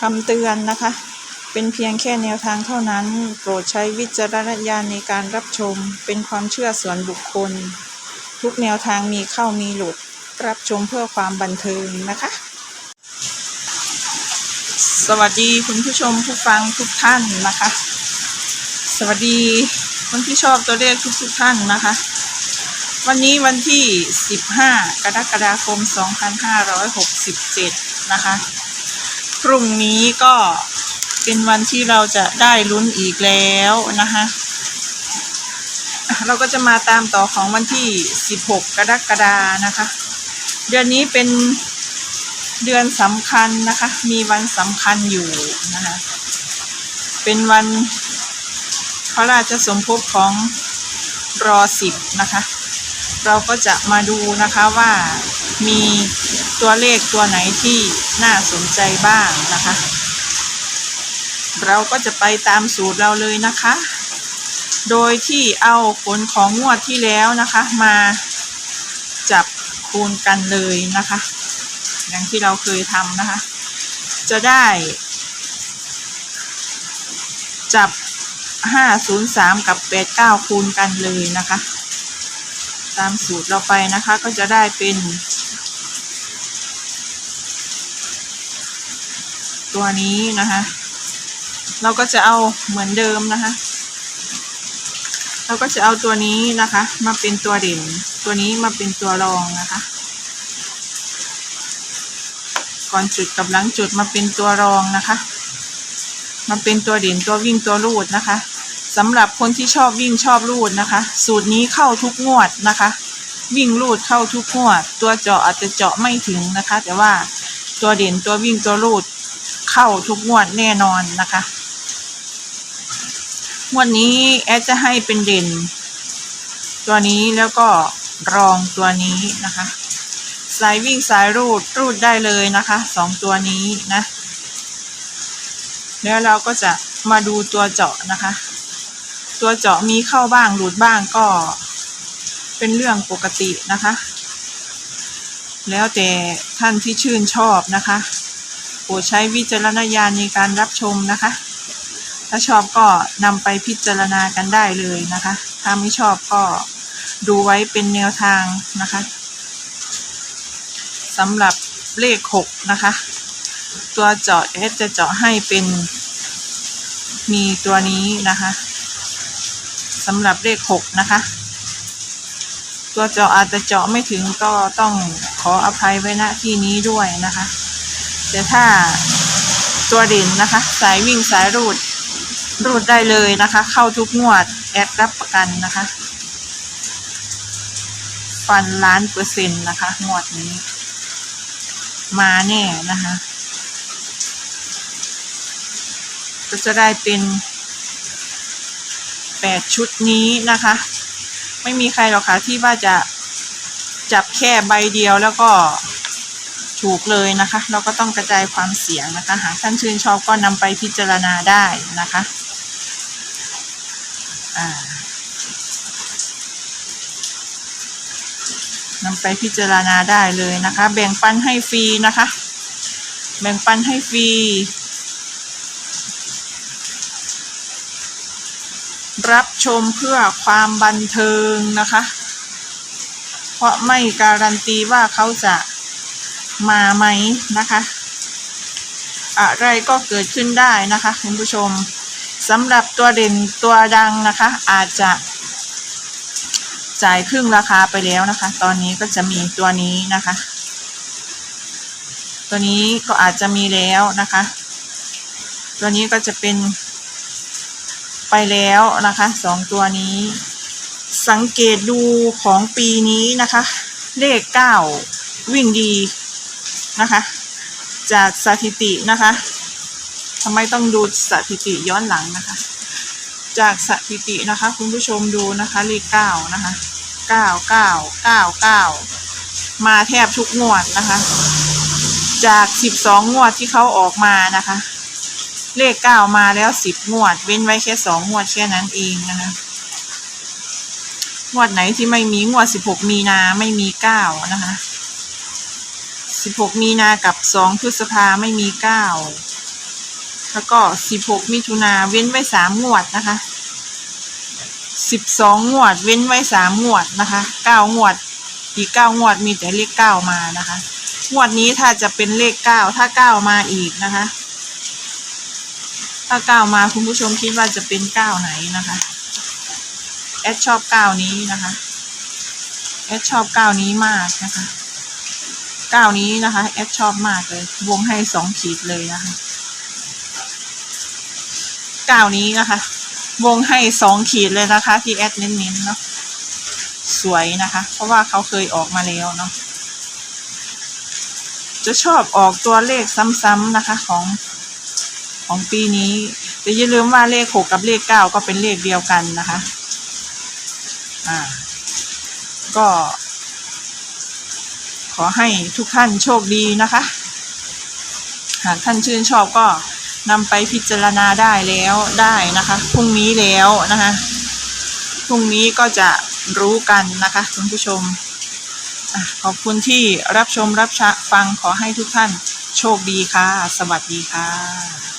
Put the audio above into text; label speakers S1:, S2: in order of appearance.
S1: คำเตือนนะคะ เป็นเพียงแค่แนวทางเท่านั้น โปรดใช้วิจารณญาณในการรับชม เป็นความเชื่อส่วนบุคคล ทุกแนวทางมีเข้ามีหลุด รับชมเพื่อความบันเทิงนะคะ สวัสดีคุณผู้ชมผู้ฟังทุกท่านนะคะ สวัสดีคนที่ชอบตัวเลขทุกทุกท่านนะคะ วันนี้วันที่ 15 กรกฎาคม 2567 นะคะ พรุ่งนี้ก็เป็นวันที่เราจะได้ลุ้นอีกแล้วนะคะเราก็จะมาตามต่อของวันที่ 16 กรกฎานะคะ เดือนนี้เป็นเดือนสำคัญนะคะ มีวันสำคัญอยู่นะคะ เป็นวันพระราชสมภพของรอสิบนะคะ เราก็จะมาดูนะคะว่ามี ตัวเลขตัวไหนที่น่าสนใจบ้างนะคะ เราก็จะไปตามสูตรเราเลยนะคะ โดยที่เอาผลของงวดที่แล้วนะคะ มาจับคูณกันเลยนะคะ อย่างที่เราเคยทำนะคะ จะได้ จับ 503 กับ 89 คูณกันเลยนะคะ ตามสูตรเราไปนะคะก็จะได้เป็น ตัวนี้นะคะ เราก็จะเอาเหมือนเดิมนะคะ เราก็จะเอาตัวนี้นะคะ มาเป็นตัวเด่น ตัวนี้มาเป็นตัวรองนะคะ ก่อนจุดกับหลังจุดมาเป็นตัวรองนะคะ มาเป็นตัวเด่นตัววิ่งตัวรูดนะคะสำหรับคนที่ชอบวิ่งชอบรูดนะคะ สูตรนี้เข้าทุกงวดนะคะ วิ่งรูดเข้าทุกงวด ตัวเจาะอาจจะเจาะไม่ถึงนะคะ แต่ว่าตัวเด่นตัววิ่งตัวรูด เข้าทุกงวดแน่นอนนะคะงวดนี้แอดจะให้เป็นเด่น ตัวนี้แล้วก็รองตัวนี้นะคะสายวิ่งสายรูดรูดได้เลยนะคะสองตัวนี้นะ แล้วเราก็จะมาดูตัวเจาะนะคะ ตัวเจาะมีเข้าบ้างหลุดบ้างก็เป็นเรื่องปกตินะคะ แล้วแต่ท่านที่ชื่นชอบนะคะ โปรดใช้วิจารณญาณในการรับชมนะคะ ถ้าชอบก็นำไปพิจารณากันได้เลยนะคะ ถ้าไม่ชอบก็ดูไว้เป็นแนวทางนะคะสำหรับเลขหกนะคะ ตัวเจาะเอสจะเจาะให้เป็นมีตัวนี้นะคะสำหรับเลขหกนะคะ ตัวเจาะอาจจะเจาะไม่ถึงก็ต้องขออภัยไว้ณที่นี้ด้วยนะคะ แต่ถ้าตัวเด่นนะคะ สายวิ่งสายรูด รูดได้เลยนะคะ เข้าทุกงวด แอดรับประกันนะคะ ฟันล้านเปอร์เซ็นต์นะคะ งวดนี้ มาแน่นะคะ ก็จะได้เป็นแปดชุดนี้นะคะ ไม่มีใครหรอกค่ะที่ว่าจะจับแค่ใบเดียวแล้วก็ ถูกเลยนะคะ เราก็ต้องกระจายความเสี่ยงนะคะ หากท่านชื่นชอบก็นำไปพิจารณาได้นะคะนำไปพิจารณาได้เลยนะคะ แบ่งปันให้ฟรีนะคะ แบ่งปันให้ฟรีรับชมเพื่อความบันเทิงนะคะ เพราะไม่การันตีว่าเขาจะ มาไหมนะคะ อะไรก็เกิดขึ้นได้นะคะคุณผู้ชมสำหรับตัวเด่นตัวดังนะคะ อาจจะจ่ายครึ่งราคาไปแล้วนะคะ ตอนนี้ก็จะมีตัวนี้นะคะ ตัวนี้ก็อาจจะมีแล้วนะคะ ตัวนี้ก็จะเป็นไปแล้วนะคะสองตัวนี้ สังเกตดูของปีนี้นะคะ เลขเก้าวิ่งดี นะคะ จากสถิตินะคะทำไมต้องดูสถิติย้อนหลังนะคะ จากสถิตินะคะ คุณผู้ชมดูนะคะเลขเก้านะคะเก้าเก้าเก้าเก้ามาแทบทุกงวดนะคะ จากสิบสองงวดที่เขาออกมานะคะ เลขเก้ามาแล้วสิบงวด เว้นไว้แค่สองงวดแค่นั้นเองนะคะงวดไหนที่ไม่มีงวดสิบหกมีนาไม่มีเก้านะคะ สิบหกมีนากับสองพฤษภาไม่มีเก้าแล้วก็16มิถุนาเว้นไว้3งวดนะคะ12งวด เว้นไว้3งวดนะคะ9งวด อีก9งวดมีแต่เลข9มานะคะงวดนี้ถ้าจะเป็นเลข9ถ้า9มาอีกนะคะ ถ้า9มาคุณผู้ชมคิดว่าจะเป็น9ไหนนะคะแอดชอบ9นี้นะคะแอดชอบ9นี้มากนะคะ 9นี้นะคะแอดชอบมากเลย วงให้2ขีดเลยนะคะ9นี้นะคะ วงให้2ขีดเลยนะคะ ที่แอดเน้นๆเนาะสวยนะคะ เพราะว่าเขาเคยออกมาแล้วเนาะจะชอบออกตัวเลขซ้ำๆนะคะของของปีนี้แต่อย่าลืมว่าเลขหกกับเลขเก้าก็เป็นเลขเดียวกันนะคะ อ่า ก็ ขอให้ทุกท่านโชคดีนะคะ หากท่านชื่นชอบก็นำไปพิจารณาได้แล้วได้นะคะพรุ่งนี้แล้วนะคะพรุ่งนี้ก็จะรู้กันนะคะคุณผู้ชมอขอบคุณที่รับชมรับฟังขอให้ทุกท่านโชคดีค่ะ สวัสดีค่ะ